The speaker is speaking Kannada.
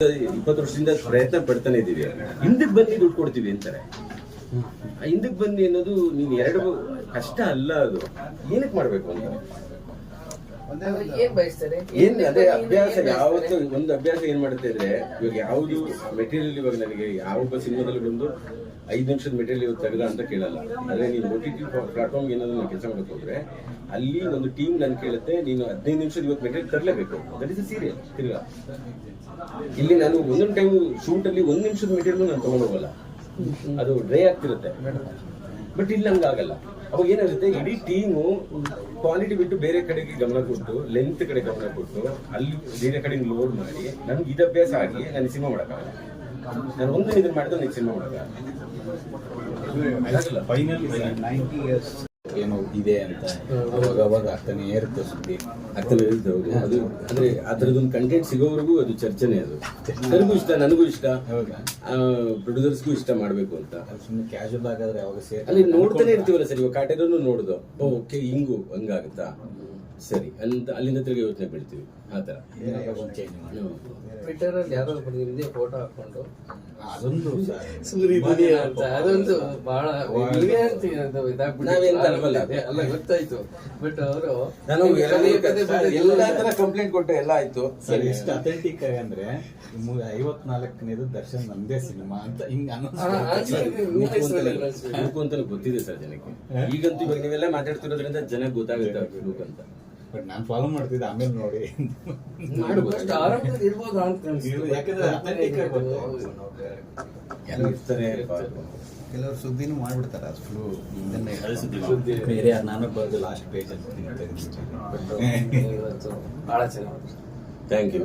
ಇಪ್ಪತ್ತು ವರ್ಷದಿಂದ ಪ್ರಯತ್ನ ಪಡ್ತಾನೆ ಇದೀವಿ ಹಿಂದಕ್ಕೆ ಬನ್ನಿ ದುಡ್ಡು ಕೊಡ್ತೀವಿ ಅಂತಾರೆ. ಹಿಂದಕ್ಕೆ ಬನ್ನಿ ಅನ್ನೋದು ನೀವು ಎರಡು ಕಷ್ಟ ಅಲ್ಲ ಅದು. ಏನಕ್ಕೆ ಮಾಡ್ಬೇಕು ಅಂತ? ಏನ್ ಅದೇ ಅಭ್ಯಾಸ ಯಾವತ್ತು ಒಂದು ಅಭ್ಯಾಸ ಏನ್ ಮಾಡುತ್ತೆ ಅಂದ್ರೆ ಇವಾಗ ಯಾವುದು ಮೆಟೀರಿಯಲ್ ಇವಾಗ ನನಗೆ ಯಾವ ಸಿನಿಮಾದಲ್ಲಿ ಬಂದು ಐದು ನಿಮಿಷದ ಮೆಟೀರಿಯಲ್ ಇವತ್ತು ತೆಗೆದ ಅಂತ ಕೇಳಲ್ಲ. ಆದರೆ ನೀನು ಓ ಟಿ ಟಿ ಪ್ಲಾಟ್ಫಾರ್ಮ್ ಏನಾದರೂ ನಾನು ಕೆಲಸ ಹೋದ್ರೆ ಅಲ್ಲಿ ಒಂದು ಟೀಮ್ ನನ್ ಕೇಳುತ್ತೆ, ನೀನು ಹದಿನೈದು ನಿಮಿಷದ ಇವತ್ತು ಮೆಟೀರಿಯಲ್ ತರಲೇಬೇಕು. ದಟ್ ಇಸ್ ಅ ಸೀರಿಯಲ್ ತಿರ್ಗಾ. ಇಲ್ಲಿ ನಾನು ಒಂದೊಂದು ಟೈಮ್ ಶೂಟ್ ಅಲ್ಲಿ ಒಂದ್ ನಿಮಿಷದ ಮೆಟೀರಿಯಲ್ ನಾನು ತೊಗೊಂಡೋಗಲ್ಲ ಅದು ಡ್ರೈ ಆಗ್ತಿರುತ್ತೆ. ಬಟ್ ಇಲ್ಲಿ ಹಂಗಾಗಲ್ಲ ಅವಾಗ ಏನಾಗುತ್ತೆ, ಇಡೀ ಟೀಮು ಕ್ವಾಲಿಟಿ ಬಿಟ್ಟು ಬೇರೆ ಕಡೆಗೆ ಗಮನ ಕೊಟ್ಟು ಲೆಂತ್ ಕಡೆ ಗಮನ ಕೊಟ್ಟು, ಅಲ್ಲಿ ಬೇರೆ ಕಡೆ ಲೋಡ್ ಮಾಡಿ, ನನ್ಗೆ ಇದು ಅಭ್ಯಾಸ ಆಗಿ ನಾನು ಸಿನಿಮಾ ಮಾಡೋಕ್ಕಾಗಲ್ಲ. ನಾನು ಒಂದು ಇದನ್ನ ಮಾಡಿದ್ರೆ ನೆಕ್ಸ್ಟ್ ಸಿನಿಮಾ ಮಾಡೋಕ್ಕಾಗಲ್ಲ ಫೈನಲ್ ನೈಂಟಿ ಇಯರ್ಸ್ ಏನೋ ಇದೆ ಅಂತ. ಅವಾಗ ಅವಾಗ ಆಗ್ತಾನೆ ಇರುತ್ತೆ ಸುದ್ದಿ. ಆಗ್ತಾನೆ ಇರುತ್ತೆ ಹೌದು. ಅದು ಅಂದ್ರೆ ಆ ಥರದೊಂದು ಕಂಟೆಂಟ್ ಸಿಗೋವರೆಗೂ ಅದು ಚರ್ಚೆನೆ ಅದು. ನನಗೂ ಇಷ್ಟ ನನಗೂ ಇಷ್ಟ. ಪ್ರೊಡ್ಯೂಸರ್ಸ್ಗೂ ಇಷ್ಟ ಮಾಡಬೇಕು ಅಂತ. ಅದು ಸುಮ್ಮನೆ ಕ್ಯಾಶುವಲ್ ಆಗಾದ್ರೆ ಅವಾಗ ಸೇರಿ ಅಲ್ಲಿ ನೋಡ್ತಾನೆ ಇರ್ತೀವಲ್ಲ ಸರ್ ಇವಾಗ ಕಾಟೇರನ್ನು ನೋಡುದು. ಓಕೆ ಹಿಂಗು ಹಂಗಾಗುತ್ತಾ? ಸರಿ ಅಂತ ಅಲ್ಲಿಂದ ತಿರುಗಿ ಯೋಚನೆ ಬೀಳ್ತೀವಿ ಆ ಥರ. ಟ್ವಿಟರ್ ಅಲ್ಲಿ ಯಾರೋ ಬಂದಿದೆ ಫೋಟೋ ಹಾಕೊಂಡು ಅದೊಂದು ಮದುವೆ ಅಂತ ಅದೊಂದು ಬಹಳ. ಅಲ್ಲ ಗೊತ್ತಾಯ್ತು. ಬಟ್ ಅವರು ನಾನು ಎಲ್ಲ ತರ ಕಂಪ್ಲೇಂಟ್ ಕೊಟ್ಟೆ ಎಲ್ಲ ಆಯ್ತು. ಸರಿ ಎಷ್ಟು ಅಥೆಂಟಿಕ್ ಆಗಿ ಅಂದ್ರೆ ಐವತ್ನಾಲ್ಕನೇದು ದರ್ಶನ್ ನಂದೇ ಸಿನಿಮಾ ಅಂತ ಹಿಂಗ್ ಅನ್ನೋದು ಅಂತ ಗೊತ್ತಿದೆ ಸರ್ ಜನಕ್ಕೆ. ಈಗಂತೂ ಇವಾಗ ನೀವೆಲ್ಲ ಮಾತಾಡ್ತಿರೋದ್ರಿಂದ ಜನಕ್ಕೆ ಗೊತ್ತಾಗುತ್ತೆ ಅಂತ. ಬಟ್ ನಾನು ಫಾಲೋ ಮಾಡ್ತಿದ್ದೆ ಆಮೇಲೆ ನೋಡಿ ಕೆಲವರು ಸುದ್ದಿನೂ ಮಾಡ್ಬಿಡ್ತಾರೆ ಅದು ಫುಲ್ ಇದನ್ನೇ ಬೇರೆ ಯಾರು ನಾನು ಬರೋದು ಲಾಸ್ಟ್ ಪೇಜ್ ಅಂತ ಬಹಳ ಚೆನ್ನಾಗಿ ಥ್ಯಾಂಕ್ ಯು